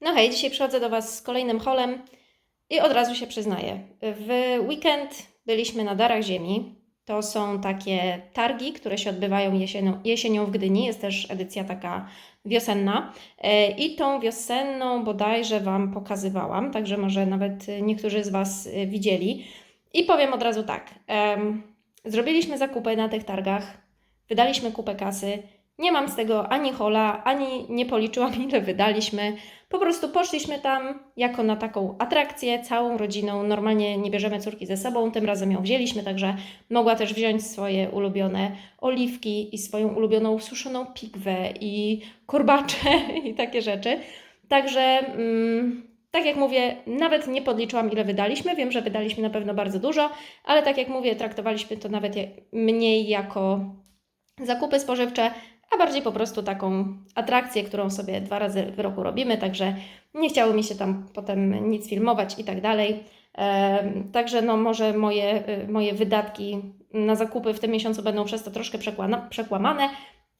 No hej, dzisiaj przychodzę do Was z kolejnym holem i od razu się przyznaję. W weekend byliśmy na Darach Ziemi. To są takie targi, które się odbywają jesienią, jesienią w Gdyni. Jest też edycja taka wiosenna. E, I tą wiosenną bodajże Wam pokazywałam, także może nawet niektórzy z Was e, widzieli. I powiem od razu tak. Zrobiliśmy zakupy na tych targach, wydaliśmy kupę kasy. Nie mam z tego ani hola, ani nie policzyłam, ile wydaliśmy. Po prostu poszliśmy tam jako na taką atrakcję całą rodziną. Normalnie nie bierzemy córki ze sobą, tym razem ją wzięliśmy, także mogła też wziąć swoje ulubione oliwki i swoją ulubioną suszoną pigwę i korbacze i takie rzeczy. Także, mm, tak jak mówię, nawet nie podliczyłam, ile wydaliśmy. Wiem, że wydaliśmy na pewno bardzo dużo, ale tak jak mówię, traktowaliśmy to nawet mniej jako zakupy spożywcze, a bardziej po prostu taką atrakcję, którą sobie dwa razy w roku robimy, także nie chciało mi się tam potem nic filmować i tak dalej. Także no może moje, y, moje wydatki na zakupy w tym miesiącu będą przez to troszkę przekłamane,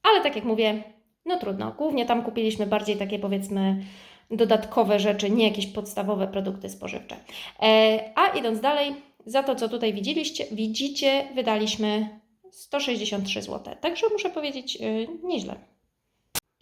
ale tak jak mówię, no trudno. Głównie tam kupiliśmy bardziej takie powiedzmy dodatkowe rzeczy, nie jakieś podstawowe produkty spożywcze. E, A idąc dalej, za to co tutaj widzieliście, widzicie, wydaliśmy 163 zł. Także muszę powiedzieć, yy, nieźle.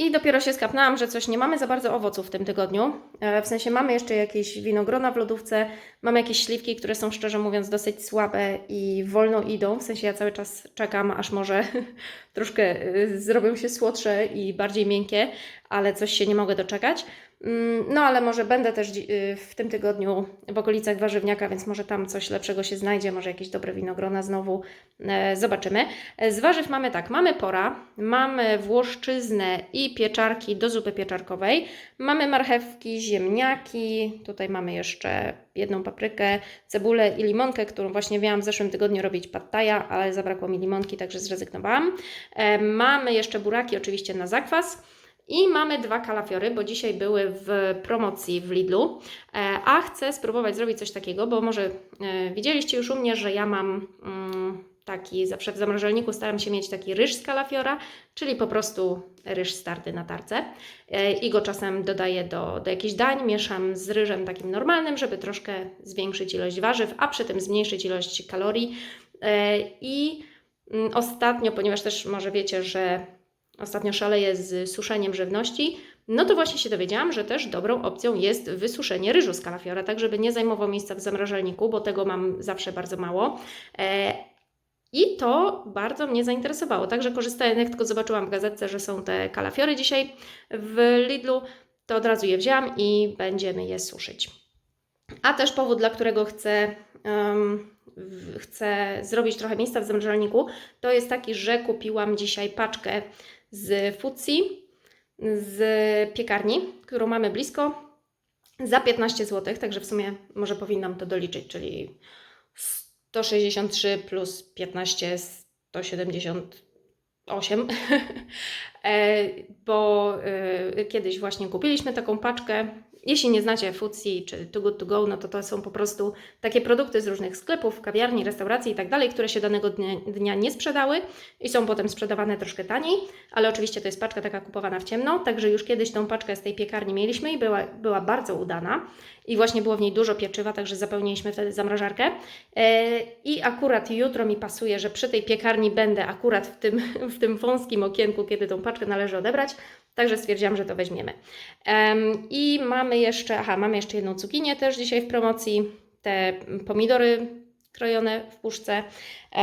I dopiero się skapnęłam, że coś nie mamy za bardzo owoców w tym tygodniu. E, W sensie mamy jeszcze jakieś winogrona w lodówce, mamy jakieś śliwki, które są szczerze mówiąc dosyć słabe i wolno idą. W sensie ja cały czas czekam, aż może troszkę y, zrobią się słodsze i bardziej miękkie, ale coś się nie mogę doczekać. Mm, No ale może będę też y, w tym tygodniu w okolicach warzywniaka, więc może tam coś lepszego się znajdzie, może jakieś dobre winogrona znowu e, zobaczymy. E, Z warzyw mamy tak, mamy pora, mamy włoszczyznę i pieczarki do zupy pieczarkowej, mamy marchewki, ziemniaki, tutaj mamy jeszcze jedną paprykę, cebulę i limonkę, którą właśnie miałam w zeszłym tygodniu robić pattaja, ale zabrakło mi limonki, także zrezygnowałam. E, Mamy jeszcze buraki oczywiście na zakwas. I mamy dwa kalafiory, bo dzisiaj były w promocji w Lidlu, E, a chcę spróbować zrobić coś takiego, bo może e, widzieliście już u mnie, że ja mam mm, taki, zawsze w zamrażalniku staram się mieć taki ryż z kalafiora, czyli po prostu ryż starty na tarce E, i go czasem dodaję do, do jakichś dań, mieszam z ryżem takim normalnym, żeby troszkę zwiększyć ilość warzyw, a przy tym zmniejszyć ilość kalorii. I mm, ostatnio, ponieważ też może wiecie, że ostatnio szaleję z suszeniem żywności, no to właśnie się dowiedziałam, że też dobrą opcją jest wysuszenie ryżu z kalafiora, tak żeby nie zajmował miejsca w zamrażalniku, bo tego mam zawsze bardzo mało. E, I to bardzo mnie zainteresowało. Także korzystając, jak tylko zobaczyłam w gazetce, że są te kalafiory dzisiaj w Lidlu, to od razu je wzięłam i będziemy je suszyć. A też powód, dla którego chcę, w- chcę zrobić trochę miejsca w zamrażalniku, to jest taki, że kupiłam dzisiaj paczkę z Futsi, z piekarni, którą mamy blisko, za 15 zł, także w sumie może powinnam to doliczyć, czyli 163 plus 15, 178. E, Bo e, kiedyś właśnie kupiliśmy taką paczkę. Jeśli nie znacie Futsi czy Too Good To Go, no to to są po prostu takie produkty z różnych sklepów, kawiarni, restauracji i tak dalej, które się danego dnia, nie sprzedały i są potem sprzedawane troszkę taniej, ale oczywiście to jest paczka taka kupowana w ciemno, także już kiedyś tą paczkę z tej piekarni mieliśmy i była, była bardzo udana i właśnie było w niej dużo pieczywa, także zapełniliśmy wtedy zamrażarkę. E, i akurat jutro mi pasuje, że przy tej piekarni będę akurat w tym, w tym wąskim okienku, kiedy tą paczkę należy odebrać, także stwierdziłam, że to weźmiemy. Em, I mamy jeszcze, aha, mamy jeszcze jedną cukinię też dzisiaj w promocji, te pomidory krojone w puszce,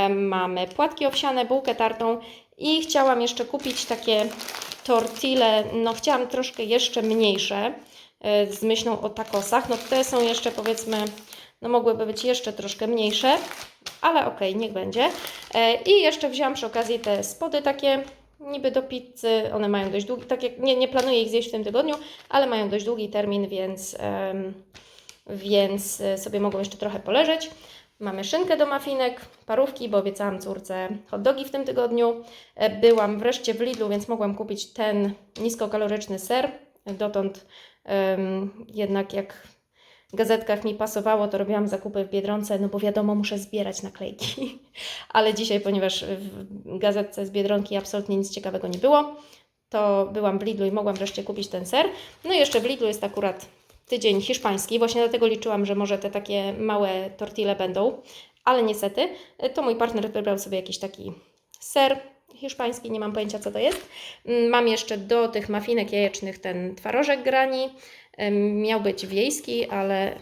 mamy płatki owsiane, bułkę tartą i chciałam jeszcze kupić takie tortille, no chciałam troszkę jeszcze mniejsze, e, z myślą o takosach, no te są jeszcze powiedzmy, no mogłyby być jeszcze troszkę mniejsze, ale okej, niech będzie. E, I jeszcze wzięłam przy okazji te spody takie, niby do pizzy, one mają dość długi, tak jak, nie, nie planuję ich zjeść w tym tygodniu, ale mają dość długi termin, więc, em, więc e, sobie mogą jeszcze trochę poleżeć. Mamy szynkę do mafinek, parówki, bo obiecałam córce hot dogi w tym tygodniu. E, Byłam wreszcie w Lidlu, więc mogłam kupić ten niskokaloryczny ser. Dotąd em, jednak jak gazetkach mi pasowało, to robiłam zakupy w Biedronce, no bo wiadomo, muszę zbierać naklejki. Ale dzisiaj, ponieważ w gazetce z Biedronki absolutnie nic ciekawego nie było, to byłam w Lidlu i mogłam wreszcie kupić ten ser. No i jeszcze w Lidlu jest akurat tydzień hiszpański, właśnie dlatego liczyłam, że może te takie małe tortille będą, ale niestety y, to mój partner wybrał sobie jakiś taki ser hiszpański, nie mam pojęcia co to jest. Mm, Mam jeszcze do tych mafinek jajecznych ten twarożek grani. Miał być wiejski, ale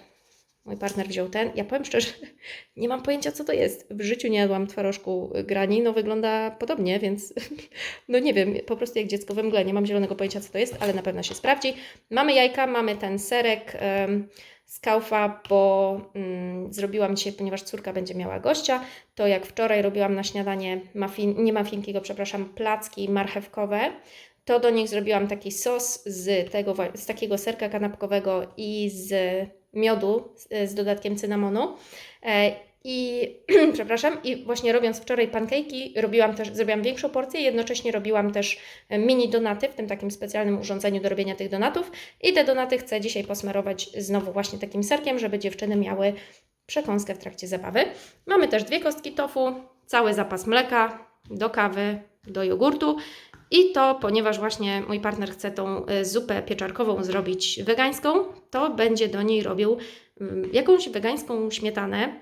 mój partner wziął ten. Ja powiem szczerze, nie mam pojęcia co to jest. W życiu nie jadłam twarożku grani, no wygląda podobnie, więc no nie wiem, po prostu jak dziecko we mgle, nie mam zielonego pojęcia co to jest, ale na pewno się sprawdzi. Mamy jajka, mamy ten serek em, z kaufa, bo mm, zrobiłam dzisiaj, ponieważ córka będzie miała gościa, to jak wczoraj robiłam na śniadanie muffin, nie muffinki, przepraszam, placki marchewkowe, to do nich zrobiłam taki sos z, tego, z takiego serka kanapkowego i z miodu z, dodatkiem cynamonu. E, I przepraszam, i właśnie robiąc wczoraj pancake'i, robiłam też, zrobiłam większą porcję, jednocześnie robiłam też mini donaty w tym takim specjalnym urządzeniu do robienia tych donatów. I te donaty chcę dzisiaj posmarować znowu właśnie takim serkiem, żeby dziewczyny miały przekąskę w trakcie zabawy. Mamy też dwie kostki tofu, cały zapas mleka do kawy, do jogurtu. I to, ponieważ właśnie mój partner chce tą y, zupę pieczarkową zrobić wegańską, to będzie do niej robił mm, jakąś wegańską śmietanę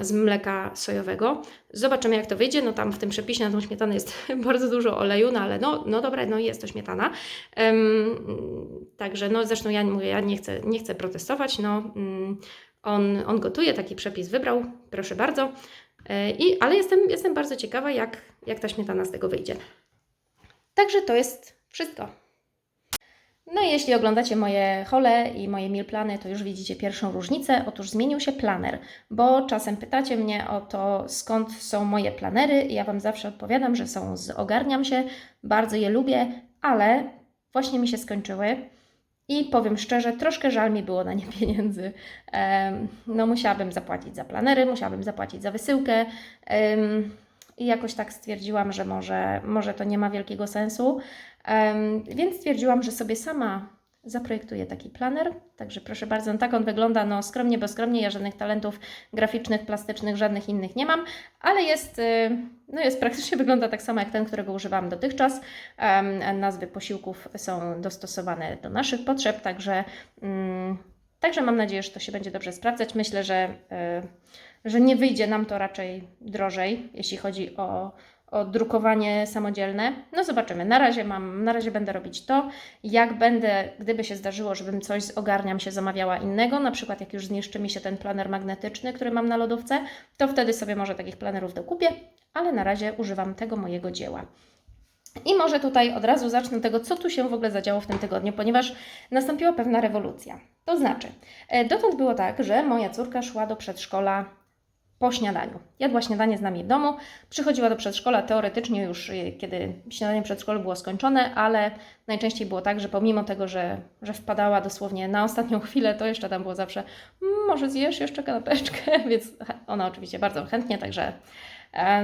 z mleka sojowego. Zobaczymy, jak to wyjdzie. No tam w tym przepisie na tą śmietanę jest bardzo dużo oleju, no ale no, no dobra, no jest to śmietana. Em, także no zresztą ja mówię, ja nie chcę, nie chcę protestować, no mm, on, on gotuje, taki przepis wybrał, proszę bardzo. E, I, ale jestem, jestem bardzo ciekawa, jak, jak ta śmietana z tego wyjdzie. Także to jest wszystko. No i jeśli oglądacie moje hole i moje meal plany, to już widzicie pierwszą różnicę. Otóż zmienił się planer, bo czasem pytacie mnie o to, skąd są moje planery. I ja Wam zawsze odpowiadam, że są z Ogarniam się, bardzo je lubię, ale właśnie mi się skończyły. I powiem szczerze, troszkę żal mi było na nie pieniędzy. No, musiałabym zapłacić za planery, musiałabym zapłacić za wysyłkę. I jakoś tak stwierdziłam, że może, może to nie ma wielkiego sensu. Więc stwierdziłam, że sobie sama zaprojektuję taki planer. Także proszę bardzo, no tak on wygląda, no skromnie, bo skromnie. Ja żadnych talentów graficznych, plastycznych, żadnych innych nie mam, ale jest, y, no jest praktycznie wygląda tak samo jak ten, którego używałam dotychczas. Nazwy posiłków są dostosowane do naszych potrzeb, także, mm, także mam nadzieję, że to się będzie dobrze sprawdzać. Myślę, że, y, że nie wyjdzie nam to raczej drożej, jeśli chodzi o, o drukowanie samodzielne. No zobaczymy. Na razie mam, na razie będę robić to. Jak będę, gdyby się zdarzyło, żebym coś z ogarniam się zamawiała innego, na przykład jak już zniszczy mi się ten planer magnetyczny, który mam na lodówce, to wtedy sobie może takich planerów dokupię, ale na razie używam tego mojego dzieła. I może tutaj od razu zacznę tego, co tu się w ogóle zadziało w tym tygodniu, ponieważ nastąpiła pewna rewolucja. To znaczy, e, dotąd było tak, że moja córka szła do przedszkola po śniadaniu. Jadła śniadanie z nami w domu, przychodziła do przedszkola teoretycznie już, y, kiedy śniadanie przedszkolu było skończone, ale najczęściej było tak, że pomimo tego, że, że wpadała dosłownie na ostatnią chwilę, to jeszcze tam było zawsze, "Mm, może zjesz jeszcze kanapeczkę, więc ona oczywiście bardzo chętnie, także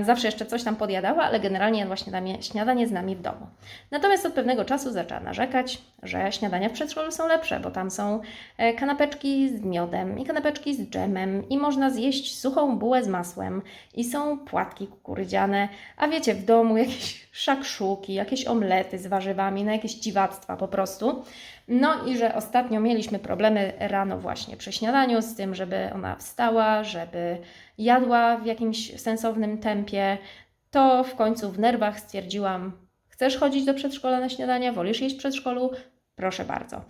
zawsze jeszcze coś tam podjadała, ale generalnie jadła śniadanie, śniadanie z nami w domu. Natomiast od pewnego czasu zaczęła narzekać, że śniadania w przedszkolu są lepsze, bo tam są e, kanapeczki z miodem i kanapeczki z dżemem i można zjeść suchą bułę z masłem i są płatki kukurydziane, a wiecie, w domu jakieś szakszuki, jakieś omlety z warzywami, no jakieś dziwactwa po prostu. No i że ostatnio mieliśmy problemy rano właśnie przy śniadaniu z tym, żeby ona wstała, żeby jadła w jakimś sensownym tempie, to w końcu w nerwach stwierdziłam, chcesz chodzić do przedszkola na śniadania, wolisz jeść w przedszkolu? Proszę bardzo.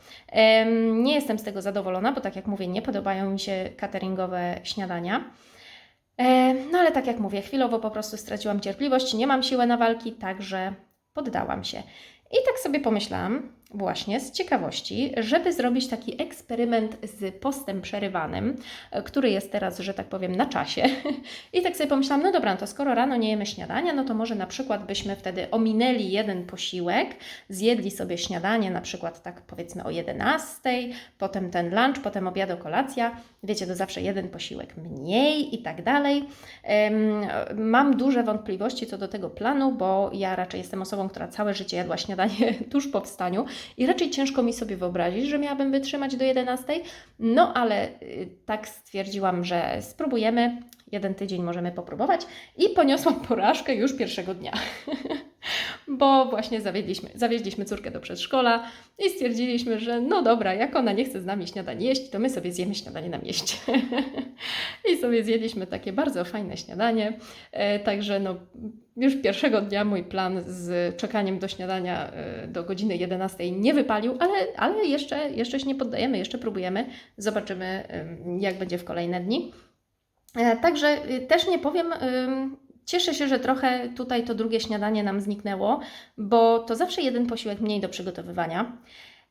Nie jestem z tego zadowolona, bo tak jak mówię, nie podobają mi się cateringowe śniadania. No ale tak jak mówię, chwilowo po prostu straciłam cierpliwość, nie mam siły na walki, także poddałam się. I tak sobie pomyślałam, właśnie z ciekawości, żeby zrobić taki eksperyment z postem przerywanym, e, który jest teraz, że tak powiem, na czasie. I tak sobie pomyślałam, no dobra, no to skoro rano nie jemy śniadania, no to może na przykład byśmy wtedy ominęli jeden posiłek, zjedli sobie śniadanie na przykład tak powiedzmy o 11, potem ten lunch, potem obiad, kolacja. Wiecie, to zawsze jeden posiłek mniej i tak dalej. Mam duże wątpliwości co do tego planu, bo ja raczej jestem osobą, która całe życie jadła śniadanie tuż po wstaniu i raczej ciężko mi sobie wyobrazić, że miałabym wytrzymać do 11. No ale y, tak stwierdziłam, że spróbujemy. Jeden tydzień możemy popróbować i poniosłam porażkę już pierwszego dnia. bo właśnie zawieźliśmy córkę do przedszkola i stwierdziliśmy, że no dobra, jak ona nie chce z nami śniadań jeść, to my sobie zjemy śniadanie na mieście. I sobie zjedliśmy takie bardzo fajne śniadanie. E, Także no, już pierwszego dnia mój plan z czekaniem do śniadania e, do godziny 11 nie wypalił, ale, ale jeszcze, jeszcze się nie poddajemy, jeszcze próbujemy. Zobaczymy, jak będzie w kolejne dni. E, Także y, też nie powiem, cieszę się, że trochę tutaj to drugie śniadanie nam zniknęło, bo to zawsze jeden posiłek mniej do przygotowywania.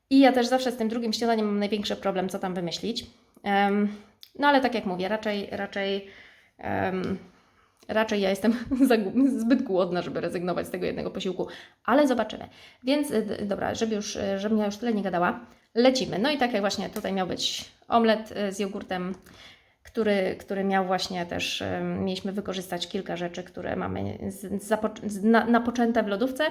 I ja też zawsze z tym drugim śniadaniem mam największy problem, co tam wymyślić. No ale tak jak mówię, raczej, raczej, raczej ja jestem zbyt głodna, żeby rezygnować z tego jednego posiłku, ale zobaczymy. Więc y, dobra, żeby już, y, żebym ja już tyle nie gadała, lecimy. No i tak jak właśnie tutaj miał być omlet y, z jogurtem, który, który miał właśnie też, mieliśmy wykorzystać kilka rzeczy, które mamy z, z, na, napoczęte w lodówce,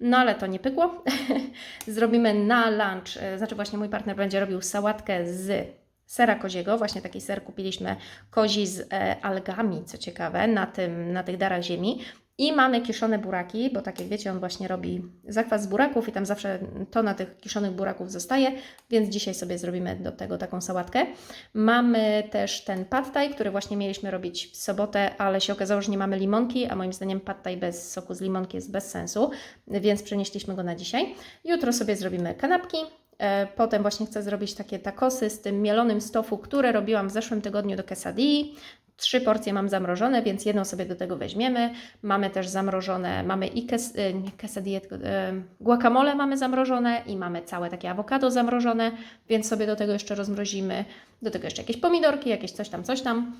no ale to nie pykło. Zrobimy na lunch, znaczy właśnie mój partner będzie robił sałatkę z sera koziego, właśnie taki ser kupiliśmy kozi z e, algami, co ciekawe, na, tym, na tych darach ziemi. I mamy kiszone buraki, bo tak jak wiecie, on właśnie robi zakwas z buraków i tam zawsze tona tych kiszonych buraków zostaje, więc dzisiaj sobie zrobimy do tego taką sałatkę. Mamy też ten pad thai, który właśnie mieliśmy robić w sobotę, ale się okazało, że nie mamy limonki, a moim zdaniem pad thai bez soku z limonki jest bez sensu, więc przenieśliśmy go na dzisiaj. Jutro sobie zrobimy kanapki. E, Potem właśnie chcę zrobić takie takosy z tym mielonym z tofu, które robiłam w zeszłym tygodniu do quesadilli. Trzy porcje mam zamrożone, więc jedną sobie do tego weźmiemy. Mamy też zamrożone, mamy i kes, e, nie quesadille, e, guacamole mamy zamrożone i mamy całe takie awokado zamrożone, więc sobie do tego jeszcze rozmrozimy. Do tego jeszcze jakieś pomidorki, jakieś coś tam, coś tam.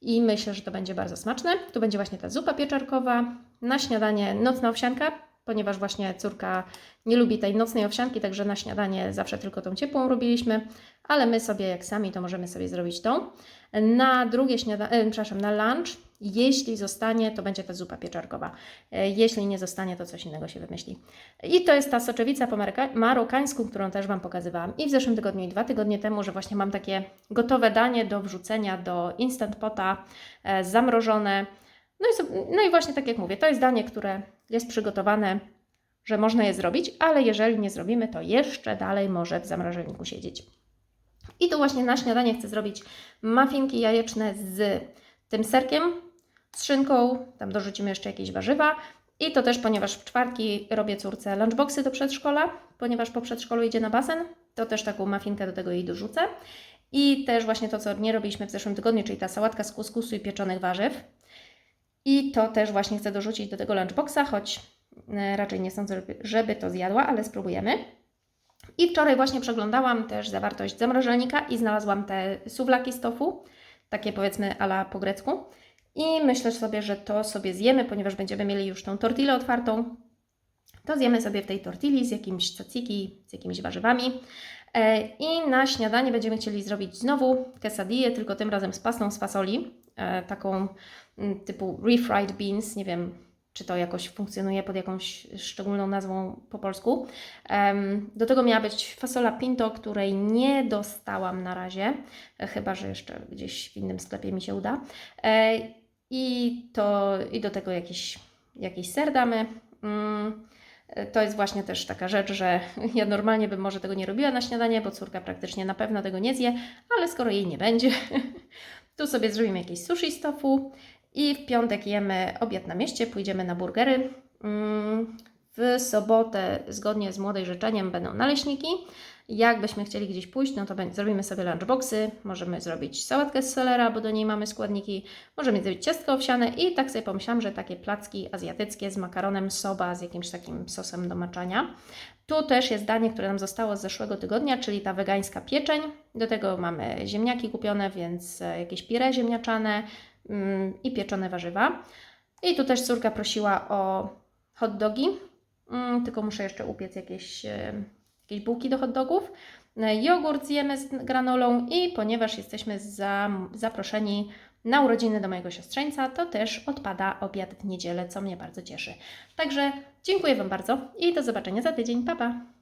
I myślę, że to będzie bardzo smaczne. Tu będzie właśnie ta zupa pieczarkowa. Na śniadanie nocna owsianka, ponieważ właśnie córka nie lubi tej nocnej owsianki, także na śniadanie zawsze tylko tą ciepłą robiliśmy, ale my sobie jak sami to możemy sobie zrobić tą. Na drugie śniadanie, przepraszam, na lunch, jeśli zostanie, to będzie ta zupa pieczarkowa. E, Jeśli nie zostanie, to coś innego się wymyśli. I to jest ta soczewica po maroka- marokańsku, którą też Wam pokazywałam i w zeszłym tygodniu, i dwa tygodnie temu, że właśnie mam takie gotowe danie do wrzucenia do Instant Pota, e, zamrożone. No i, no i właśnie tak jak mówię, to jest danie, które jest przygotowane, że można je zrobić, ale jeżeli nie zrobimy, to jeszcze dalej może w zamrażalniku siedzieć. I tu właśnie na śniadanie chcę zrobić muffinki jajeczne z tym serkiem, z szynką, tam dorzucimy jeszcze jakieś warzywa. I to też, ponieważ w czwartki robię córce lunchboxy do przedszkola, ponieważ po przedszkolu idzie na basen, to też taką muffinkę do tego jej dorzucę. I też właśnie to, co nie robiliśmy w zeszłym tygodniu, czyli ta sałatka z kuskusu i pieczonych warzyw. I to też właśnie chcę dorzucić do tego lunchboxa, choć e, raczej nie sądzę, żeby- to zjadła, ale spróbujemy. I wczoraj właśnie przeglądałam też zawartość zamrożalnika i znalazłam te suwlaki z tofu, takie powiedzmy ala po grecku. I myślę sobie, że to sobie zjemy, ponieważ będziemy mieli już tą tortillę otwartą. To zjemy sobie w tej tortilli z jakimś tzatziki, z jakimiś warzywami. E, I na śniadanie będziemy chcieli zrobić znowu quesadillę, tylko tym razem z pastą z fasoli, taką mm, typu refried beans, nie wiem czy to jakoś funkcjonuje pod jakąś szczególną nazwą po polsku. Do tego miała być fasola pinto, której nie dostałam na razie, e, chyba że jeszcze gdzieś w innym sklepie mi się uda. E, I, to, i do tego jakiś, jakiś ser damy. Mm, e, To jest właśnie też taka rzecz, że ja normalnie bym może tego nie robiła na śniadanie, bo córka praktycznie na pewno tego nie zje, ale skoro jej nie będzie, tu sobie zrobimy jakieś sushi z tofu i w piątek jemy obiad na mieście, pójdziemy na burgery. Mm, W sobotę, zgodnie z młodej życzeniem, będą naleśniki. Jakbyśmy chcieli gdzieś pójść, no to zrobimy sobie lunchboxy. Możemy zrobić sałatkę z selera, bo do niej mamy składniki. Możemy zrobić ciastko owsiane i tak sobie pomyślałam, że takie placki azjatyckie z makaronem soba, z jakimś takim sosem do maczania. Tu też jest danie, które nam zostało z zeszłego tygodnia, czyli ta wegańska pieczeń. Do tego mamy ziemniaki kupione, więc e, jakieś pire ziemniaczane mm, i pieczone warzywa. I tu też córka prosiła o hot dogi, mm, tylko muszę jeszcze upiec jakieś, e, jakieś bułki do hot dogów. E, Jogurt zjemy z granolą i ponieważ jesteśmy za, zaproszeni na urodziny do mojego siostrzeńca, to też odpada obiad w niedzielę, co mnie bardzo cieszy. Także dziękuję Wam bardzo i do zobaczenia za tydzień. Pa, pa!